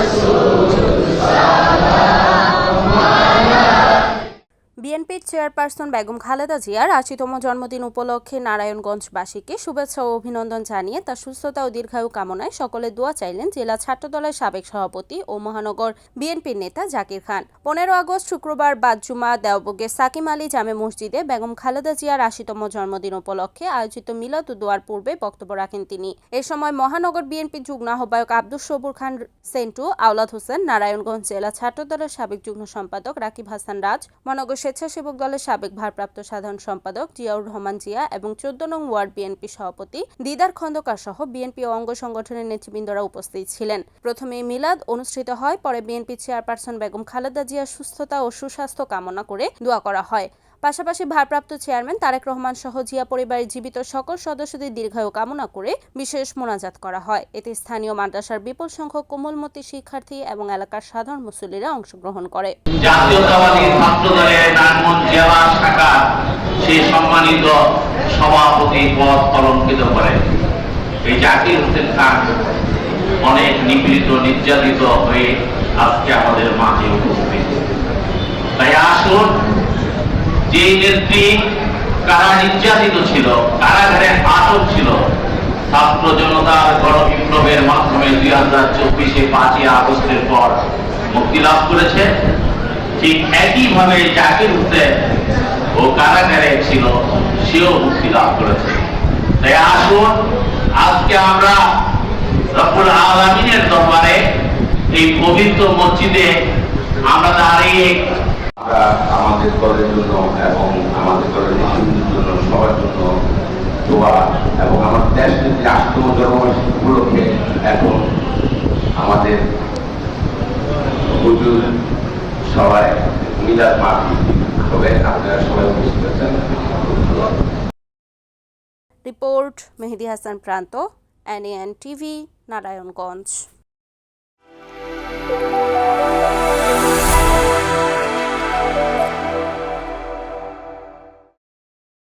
my soul. বিএনপির chairperson Begum Khaleda জিয়ার আশিতম জন্মদিন উপলক্ষে নারায়ণগঞ্জবাসীকে শুভেচ্ছা ও অভিনন্দন জানিয়ে তার সুস্থতা ও দীর্ঘায়ু কামনায় সকলে দোয়া চাইলেন জেলা ছাত্রদলের সাবেক সভাপতি ও মহানগর বিএনপির নেতা জাকির খান। পনেরো আগস্ট শুক্রবার বাদজুমা দেওবগে সাকিম আলী জামে মসজিদে বেগম খালেদা জিয়ার আশিতম জন্মদিন উপলক্ষে আয়োজিত মিলাদ দোয়ার পূর্বে বক্তব্য রাখেন তিনি। এ সময় মহানগর বিএনপি যুগ্ম আহ্বায়ক আব্দুল সবুর খান সেন্টু, আওলাদ হোসেন, নারায়ণগঞ্জ জেলা ছাত্রদলের সাবেক যুগ্ম সম্পাদক রাকিব হাসান রাজ, মহানগর স্বেচ্ছাসেবক দলের সাবেক ভারপ্রাপ্ত সাধারণ সম্পাদক জিয়াউর রহমান জিয়া এবং চোদ্দ নং ওয়ার্ড বিএনপি সভাপতি দিদার খন্দকার সহ বিএনপি অঙ্গ সংগঠনের নেতৃবৃন্দরা উপস্থিত ছিলেন। প্রথমে মিলাদ অনুষ্ঠিত হয়, পরে বিএনপি চেয়ারপারসন বেগম খালেদা জিয়া সুস্থতা ও সুস্বাস্থ্য কামনা করে দোয়া করা হয়। পাশাপাশি ভারপ্রাপ্ত চেয়ারম্যান তারেক রহমান সহ জিয়া পরিবারের জীবিত সকল সদস্যদের দীর্ঘায়ু কামনা করে বিশেষ মোনাজাত করা হয়। এতে স্থানীয় মাদ্রাসার বিপুল সংখ্যক কোমলমতি শিক্ষার্থী এবং এলাকার সাধারণ মুসল্লিরা অংশগ্রহণ করে। সভাপতি পদ এই হোসেন খান অনেক নিপীড়িত, নির্যাতিত হয়ে আজকে আমাদের মাঝে উপস্থিত তাই আসুন যে নেত্রী কারা নির্যাতিত ছিল কারাগারে আটক ছিল, ছাত্র জনতার গণ বিপ্লবের মাধ্যমে দুই হাজার চব্বিশে পাঁচই আগস্টের পর মুক্তি লাভ করেছে। ঠিক একইভাবে জাকির হোসেন ও কারাগারে ছিল, সেও মুক্তি লাভ করেছে। তাই আসুন, আজকে আমরা রব্বুল আলমিনের দরবারে এই পবিত্র মসজিদে আমরা দাঁড়িয়ে আমাদের দলের জন্য এবং আমাদের দলের নেতৃবৃন্দের জন্য, সবার জন্য দোয়া এবং আমার দেশ নেত্রী আশিতম জন্মবার্ষিকী উপলক্ষে এখন আমাদের হুজুর সবাই মিলাদ মাহফিল হবে। আপনারা সবাই উপস্থিত আছেন। রিপোর্ট মেহেদি হাসান প্রান্ত এনএন টিভি নারায়ণগঞ্জ।